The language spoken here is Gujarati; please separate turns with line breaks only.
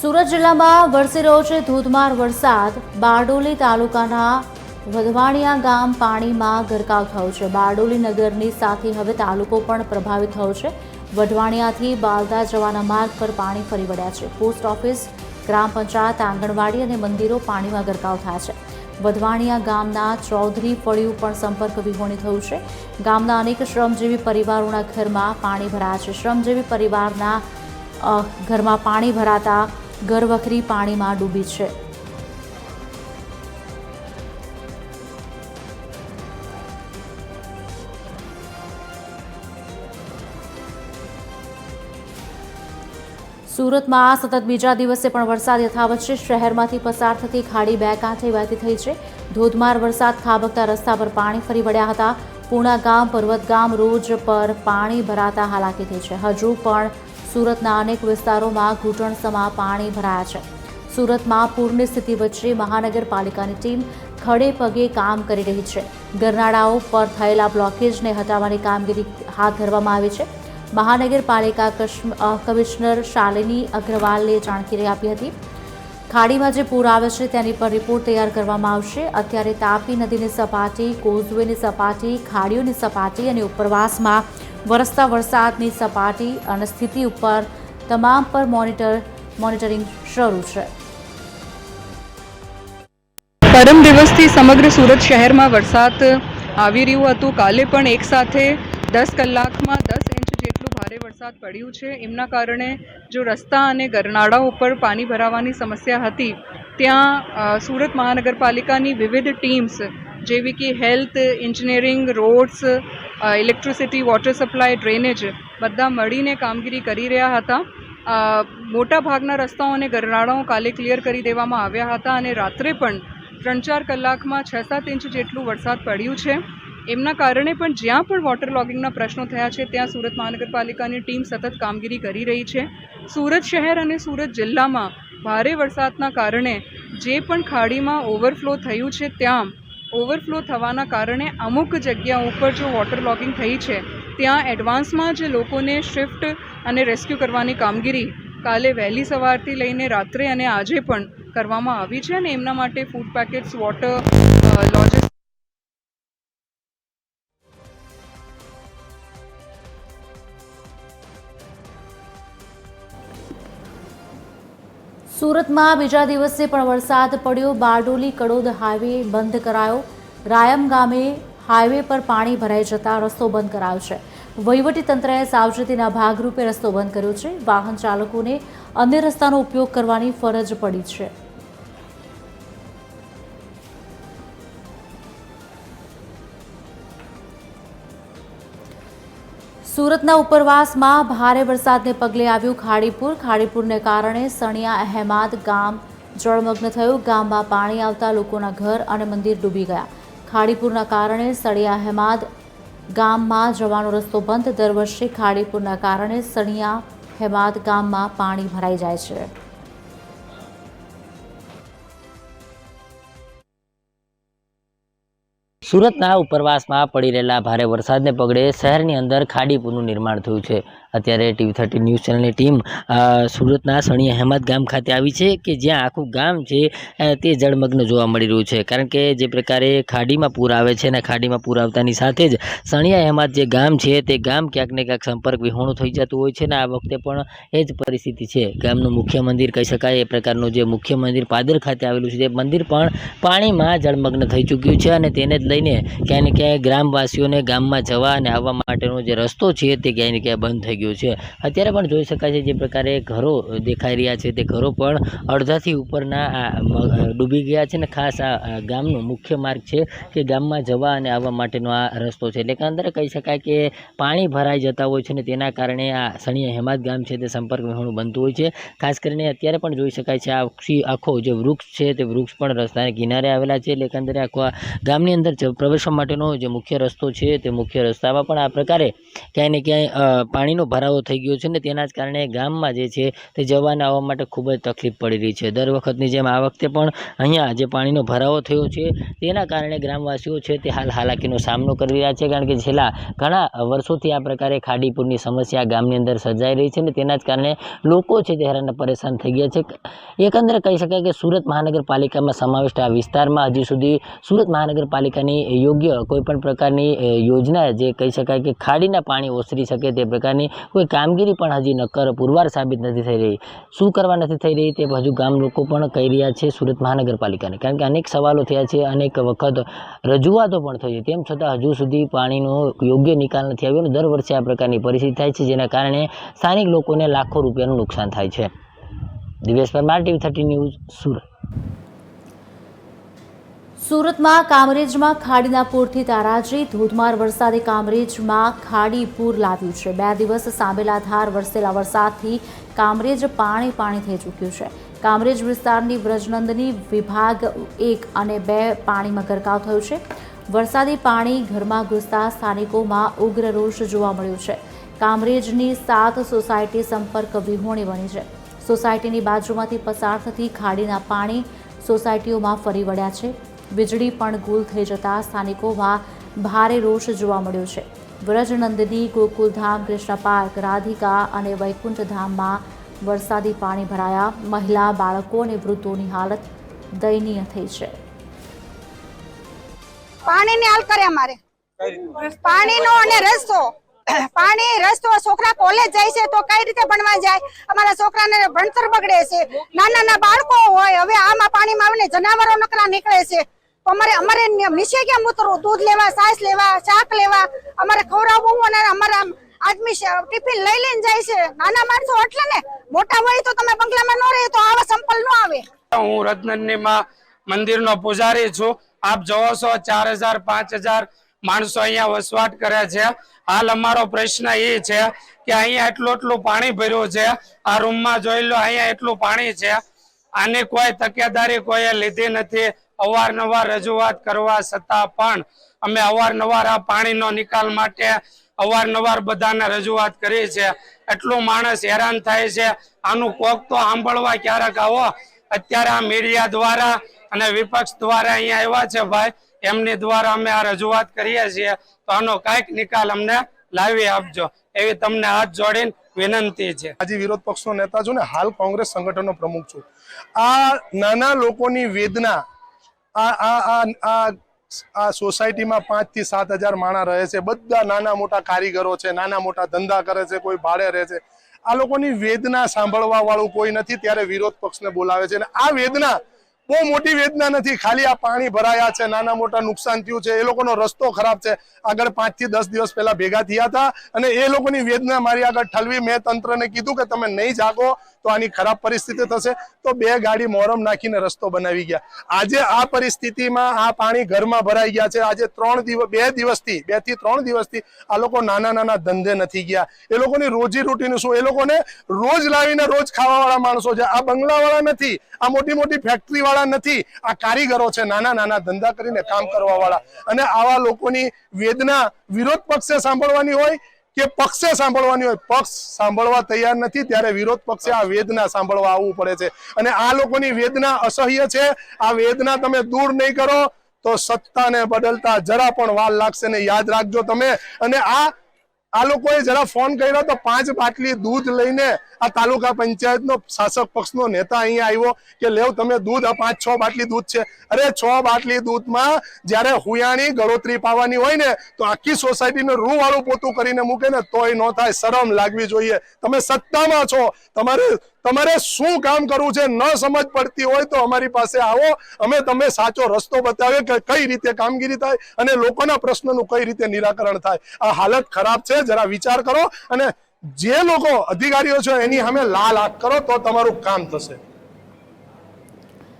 સુરત જિલ્લામાં વરસી રહ્યો છે ધોધમાર વરસાદ. બારડોલી તાલુકાના વધવાણિયા ગામ પાણીમાં ગરકાવ થયો છે. બારડોલી નગરની સાથે હવે તાલુકો પણ પ્રભાવિત થયો છે. વઢવાણિયાથી બાલદા જવાના માર્ગ પર પાણી ફરી વળ્યા છે. પોસ્ટ ઓફિસ, ગ્રામ પંચાયત, આંગણવાડી અને મંદિરો પાણીમાં ગરકાવ થયા છે. વધવાણિયા ગામના ચૌધરી ફળિયું પણ સંપર્ક વિહોણી થયું છે. ગામના અનેક શ્રમજીવી પરિવારોના ઘરમાં પાણી ભરાયા છે. શ્રમજીવી પરિવારના ઘરમાં પાણી ભરાતા ઘરવખરી પાણીમાં ડૂબી છે. સુરતમાં સતત બીજા દિવસે પણ વરસાદ યથાવત છે. શહેરમાંથી પસાર થતી ખાડી બે કાંઠે વહેતી થઈ છે. ધોધમાર વરસાદ ખાબકતા રસ્તા પર પાણી ફરી વળ્યા હતા. પૂણા ગામ, પર્વત ગામ રોજ પર પાણી ભરાતા હાલાકી થઈ છે. હજુ પણ સુરતના અનેક વિસ્તારોમાં ઘૂંટણસમા પાણી ભરાયા છે. સુરતમાં પૂરની સ્થિતિ વચ્ચે મહાનગરપાલિકાની ટીમ ખડે પગે કામ કરી રહી છે. ગરનાળાઓ પર થયેલા બ્લોકેજને હટાવવાની કામગીરી હાથ ધરવામાં આવી છે. મહાનગરપાલિકા કમિશનર શાલિની અગ્રવાલે જાણકારી આપી હતી. ખાડીમાં જે પૂર આવે છે તેની પર રિપોર્ટ તૈયાર કરવામાં આવશે. અત્યારે તાપી નદીની સપાટી, કોઝવેની સપાટી, ખાડીઓની સપાટી અને ઉપરવાસમાં વરસતા વરસાદની સપાટી અને સ્થિતિ ઉપર તમામ પર મોનિટર, મોનિટરિંગ શરૂ છે.
પરમ દિવસથી સમગ્ર સુરત શહેરમાં વરસાદ આવી રહ્યું હતું. કાલે પણ એક સાથે દસ કલાકમાં દસ ઇંચ જેટલું ભારે વરસાદ પડ્યું છે. એમના કારણે જો રસ્તા અને ગરનાળા ઉપર પાણી ભરાવાની સમસ્યા હતી, ત્યાં સુરત મહાનગરપાલિકાની વિવિધ ટીમ્સ જેવી કે health, engineering, roads electricity, water supply, drainage બધા મળીને કામગીરી કરી રહ્યા હતા. મોટા ભાગના રસ્તાઓ અને ગરનાળાઓ કાલે ક્લિયર કરી દેવામાં આવ્યા હતા અને રાત્રે પણ ત્રણ ચાર કલાકમાં છ સાત ઇંચ જેટલું વરસાદ પડ્યું છે. એમના કારણે પણ જ્યાં પણ વોટર લોગિંગના પ્રશ્નો થયા છે, ત્યાં સુરત મહાનગરપાલિકાની ટીમ સતત કામગીરી કરી રહી છે. સુરત શહેર અને સુરત જિલ્લામાં ભારે વરસાદના કારણે જે પણ ખાડીમાં ઓવરફ્લો થયું છે, ત્યાં ઓવરફ્લો થવાના કારણે અમુક જગ્યાઓ ઉપર જો વોટર લોગિંગ થઈ છે, ત્યાં એડવાન્સમાં જે લોકોને શિફ્ટ અને રેસ્ક્યુ કરવાની કામગીરી કાલે વહેલી સવારથી લઈને રાત્રે અને આજે પણ કરવામાં આવી છે અને એમના માટે ફૂડ પેકેટ્સ વોટર લોજિસ્ટિક
સુરતમાં બીજા દિવસે પણ વરસાદ પડ્યો. બારડોલી કડોદ હાઈવે બંધ કરાયો. રાયમ ગામે હાઈવે પર પાણી ભરાઈ જતા રસ્તો બંધ કરાયો છે. વહીવટી તંત્રએ સાવચેતીના ભાગરૂપે રસ્તો બંધ કર્યો છે. વાહન ચાલકોને અન્ય રસ્તાનો ઉપયોગ કરવાની ફરજ પડી છે. સુરતના ઉપરવાસમાં ભારે વરસાદને પગલે આવ્યું ખાડીપુર. ખાડીપુરને કારણે સણિયા, અહેમાદ ગામ જળમગ્ન થયું. ગામમાં પાણી આવતા લોકોના ઘર અને મંદિર ડૂબી ગયા. ખાડીપુરના કારણે સળિયા અહેમાદ ગામમાં જવાનો રસ્તો બંધ. દર વર્ષે ખાડીપુરના કારણે સણિયા હેમાદ ગામમાં પાણી ભરાઈ જાય છે.
સુરતના ઉપરવાસમાં પડી રહેલા ભારે વરસાદને પગલે શહેરની અંદર ખાડીપુરનું નિર્માણ થયું છે. અત્યારે ટીવી થર્ટી ન્યૂઝ ચેનલની ટીમ સુરતના સણી અહેમદ ગામ ખાતે આવી છે કે જ્યાં આખું ગામ છે તે જળમગ્ન જોવા મળી રહ્યું છે. કારણ કે જે પ્રકારે ખાડીમાં પૂર આવે છે અને ખાડીમાં પૂર આવતાની સાથે જ સણિયા અહેમદ જે ગામ છે, તે ગામ ક્યાંક ને ક્યાંક સંપર્ક વિહોણું થઈ જતું હોય છે ને આ વખતે પણ એ જ પરિસ્થિતિ છે. ગામનું મુખ્ય મંદિર કહી શકાય, એ પ્રકારનું જે મુખ્ય મંદિર પાદર ખાતે આવેલું છે, તે મંદિર પણ પાણીમાં જળમગ્ન થઈ ચૂક્યું છે અને તેને જ લઈને ક્યાંય ને ક્યાંય ગ્રામવાસીઓને ગામમાં જવા અને આવવા માટેનો જે રસ્તો છે, તે ક્યાંય ને ક્યાંય બંધ થઈ ગયો છે. અત્યારે પણ જોઈ શકાય છે જે પ્રકારે ઘરો દેખાઈ રહ્યા છે. તે ઘરો પણ અડધાથી ઉપરના ડૂબી ગયા છે ને ખાસ આ ગામનો મુખ્ય માર્ગ છે કે ગામમાં જવા અને આવવા માટેનો આ રસ્તો છે. એટલે અંદર કહી શકાય કે પાણી ભરાઈ જતા હોય છે ને તેના કારણે આ સણિયા હેમાદ ગામ છે તે સંપર્ક વિહોણું બનતું હોય છે. ખાસ કરીને અત્યારે પણ જોઈ શકાય છે આખી આખો જે વૃક્ષ છે તે વૃક્ષ પણ રસ્તાના કિનારે આવેલા છે. એટલે એકંદરે આખો ગામની અંદર પ્રવેશવા માટેનો જે મુખ્ય રસ્તો છે તે મુખ્ય રસ્તામાં પણ આ પ્રકારે ક્યાંય ને ક્યાંય પાણીનો ભરાવો થઈ ગયો છે ને તેના જ કારણે ગામમાં જે છે તે જવાને આવવા માટે ખૂબ જ તકલીફ પડી રહી છે. દર વખતની જેમ આ વખતે પણ અહીંયા જે પાણીનો ભરાવો થયો છે તેના કારણે ગ્રામવાસીઓ છે તે હાલ હાલાકીનો સામનો કરી રહ્યા છે કારણ કે છેલ્લા ઘણા વર્ષોથી આ પ્રકારે ખાડીપુરની સમસ્યા ગામની અંદર સર્જાઈ રહી છે ને તેના જ કારણે લોકો છે તે હેરાન પરેશાન થઈ ગયા છે. એકંદરે કહી શકાય કે સુરત મહાનગરપાલિકામાં સમાવિષ્ટ આ વિસ્તારમાં હજી સુધી સુરત મહાનગરપાલિકાની યોગ્ય કોઈપણ પ્રકારની યોજના જે કહી શકાય કે ખાડીના પાણી ઓસરી શકે તે પ્રકારની કોઈ કામગીરી પણ હજી નક્કર પુરવાર સાબિત નથી થઈ રહી. શું કરવા નથી થઈ રહી તે હજુ ગામ લોકો પણ કહી રહ્યા છે સુરત મહાનગરપાલિકાને. કારણ કે અનેક સવાલો થયા છે, અનેક વખત રજૂઆતો પણ થઈ છે. તેમ છતાં હજુ સુધી પાણીનો યોગ્ય નિકાલ નથી આવ્યો અને દર વર્ષે આ પ્રકારની પરિસ્થિતિ થાય છે, જેના કારણે સ્થાનિક લોકોને લાખો રૂપિયાનું નુકસાન થાય છે. Divesh Parmar TV thirty news, Surat.
સુરતમાં કામરેજમાં ખાડીના પૂરથી તારાજી, ધોધમાર વરસાદે કામરેજમાં ખાડી પૂર લાવ્યું છે. બે દિવસ સાંભેલા ધાર વરસેલા વરસાદથી કામરેજ પાણી પાણી થઈ ચૂક્યું છે. કામરેજ વિસ્તારની વ્રજનંદની વિભાગ એક અને બે પાણીમાં ગરકાવ થયું છે. વરસાદી પાણી ઘરમાં ઘૂસતા સ્થાનિકોમાં ઉગ્ર રોષ જોવા મળ્યો છે. કામરેજની સાત સોસાયટી સંપર્ક વિહોણી બની છે. સોસાયટીની બાજુમાંથી પસાર થતી ખાડીના પાણી સોસાયટીઓમાં ફરી વળ્યા છે. વીજળી પણ ગુલ થઈ જતા સ્થાનિકોમાં ભારે રોષ જોવા મળ્યો છે. વ્રજનંદની ગોકુલધામ કૃષ્ણ પાર્ક રાધિકા અને વૈકુંઠ ધામમાં વરસાદી પાણી ભરાયા. મહિલા બાળકો અને વૃદ્ધોની હાલત દયનીય થઈ છે.
પાણીની હાલ કરે અમારે. પાણીનો અને રસ્તો. પાણી રસ્તો છોકરા કોલેજ જાય છે તો કઈ રીતે ભણવા જાય? અમારા છોકરાને ભણતર બગડે છે. નાના નાના બાળકો હોય હવે આમાં પાણીમાં આવીને જનાવરો નકરા નીકળે છે. તો અમારે અમારે નીચે કેમ ઉતરવું? દૂધ લેવા સાસ લેવા, શાક લેવા? અમારે ખવડાવવું અને અમારા આદમી ટિફિન લઈ લઈને જાય છે. નાના માણસો એટલે ને, મોટા હોય તો તમે બંગલામાં ન રહે તો આવા સંપલ ન આવે.
હું રત્નની માં મંદિરનો પૂજારી છું. આપ જોવો છો, ચાર હજાર, પાંચ હજાર માણસો અહીંયા વસવાટ કરે છે. હાલ અમારો પ્રશ્ન એ છે કે અહીંયા એટલું એટલું પાણી ભર્યું છે. આ રૂમમાં જોઈ લો, અહીંયા એટલું પાણી છે. આની કોઈ તકેદારી કોઈએ લીધી નથી. અવારનવાર રજૂઆત કરવા છતાં પણ અમે અવારનવાર આ પાણીનો નિકાલ માટે અવારનવાર બધાને રજૂઆત કરી છે એટલું માણસ હેરાન થાય છે. આનું કોક તો સાંભળવા ક્યારેક આવો. અત્યારે આ મીડિયા દ્વારા અને વિપક્ષ દ્વારા અહીંયા આવ્યા છે ભાઈ. એમની દ્વારા અમે આ રજૂઆત કરીએ છીએ. તો આનો કાંઈક નિકાલ અમને લાવી આપજો. એવી તમને હાથ જોડીને વિનંતી છે.
આજે વિરોધ પક્ષનો નેતા છું ને હાલ કોંગ્રેસ સંગઠનનો પ્રમુખ છું. આ નાના લોકોની વેદના આ આ આ સોસાયટીમાં પાંચથી સાત હજાર માણસ રહે છે. બધા નાના મોટા કારીગરો છે, નાના મોટા ધંધા કરે છે, કોઈ ભાડે રહે છે. આ લોકોની વેદના સાંભળવા વાળું કોઈ નથી, ત્યારે વિરોધ પક્ષને બોલાવે છે. અને આ વેદના, બહુ મોટી વેદના નથી. ખાલી આ પાણી ભરાયા છે, નાના મોટા નુકસાન થયું છે, એ લોકોનો રસ્તો ખરાબ છે. આગળ પાંચથી દસ દિવસ પહેલા ભેગા થયા હતા અને એ લોકોની વેદના મારી આગળ ઠલવી. મેં તંત્રને કીધું કે તમે નહીં જાગો તો આની ખરાબ પરિસ્થિતિ થશે, તો બે ગાડી મોરમ નાખીને રસ્તો બનાવી ગયા. આજે આ પરિસ્થિતિમાં આ પાણી ઘરમાં ભરાઈ ગયા છે. આજે ત્રણ દિવસ, બે દિવસથી, બેથી ત્રણ દિવસથી આ લોકો નાના નાના ધંધે નથી ગયા. એ લોકોની રોજી રોટીનું શું? એ લોકોને રોજ લાવીને રોજ ખાવાવાળા માણસો છે. આ બંગલાવાળા નથી, આ મોટી મોટી ફેક્ટરીવાળા નથી, આ કારીગરો છે નાના નાના ધંધા કરીને કામ કરવાવાળા. અને આવા લોકોની વેદના વિરોધ પક્ષે સાંભળવાની હોય કે પક્ષે સાંભળવાની હોય. પક્ષ સાંભળવા તૈયાર નથી, ત્યારે વિરોધ પક્ષે આ વેદના સાંભળવા આવવું પડે છે. અને આ લોકોની વેદના અસહ્ય છે. આ વેદના તમે દૂર નહીં કરો તો સત્તાને બદલતા જરા પણ વાર લાગશે ને યાદ રાખજો તમે. અને આ આ લોકોએ જરા ફોન કર્યો તો પાંચ બાટલી દૂધ લઈને આ તાલુકા પંચાયતનો શાસક પક્ષનો નેતા અહીંયા આવ્યો કે લેવ તમે દૂધ, આ પાંચ, છ બાટલી દૂધ છે. અરે છ બાટલી દૂધમાં જ્યારે હુયાણી ગળોતરી પાવાની હોય ને, તો આખી સોસાયટીને રૂ વાળું પોતું કરીને મૂકે ને, તોય ન થાય, શરમ લાગવી જોઈએ. તમે સત્તામાં છો. તમારે તમારે શું કામ કરવું છે? ન સમજ પડતી હોય તો અમારી પાસે આવો. અમે તમે સાચો રસ્તો બતાવીએ કે કઈ રીતે કામગીરી થાય અને લોકોના પ્રશ્નનું કઈ રીતે નિરાકરણ થાય. આ હાલત ખરાબ છે. જરા વિચાર કરો અને જે લોકો અધિકારીઓ છે એની સામે લાલ આંખ કરો તો તમારું કામ થશે.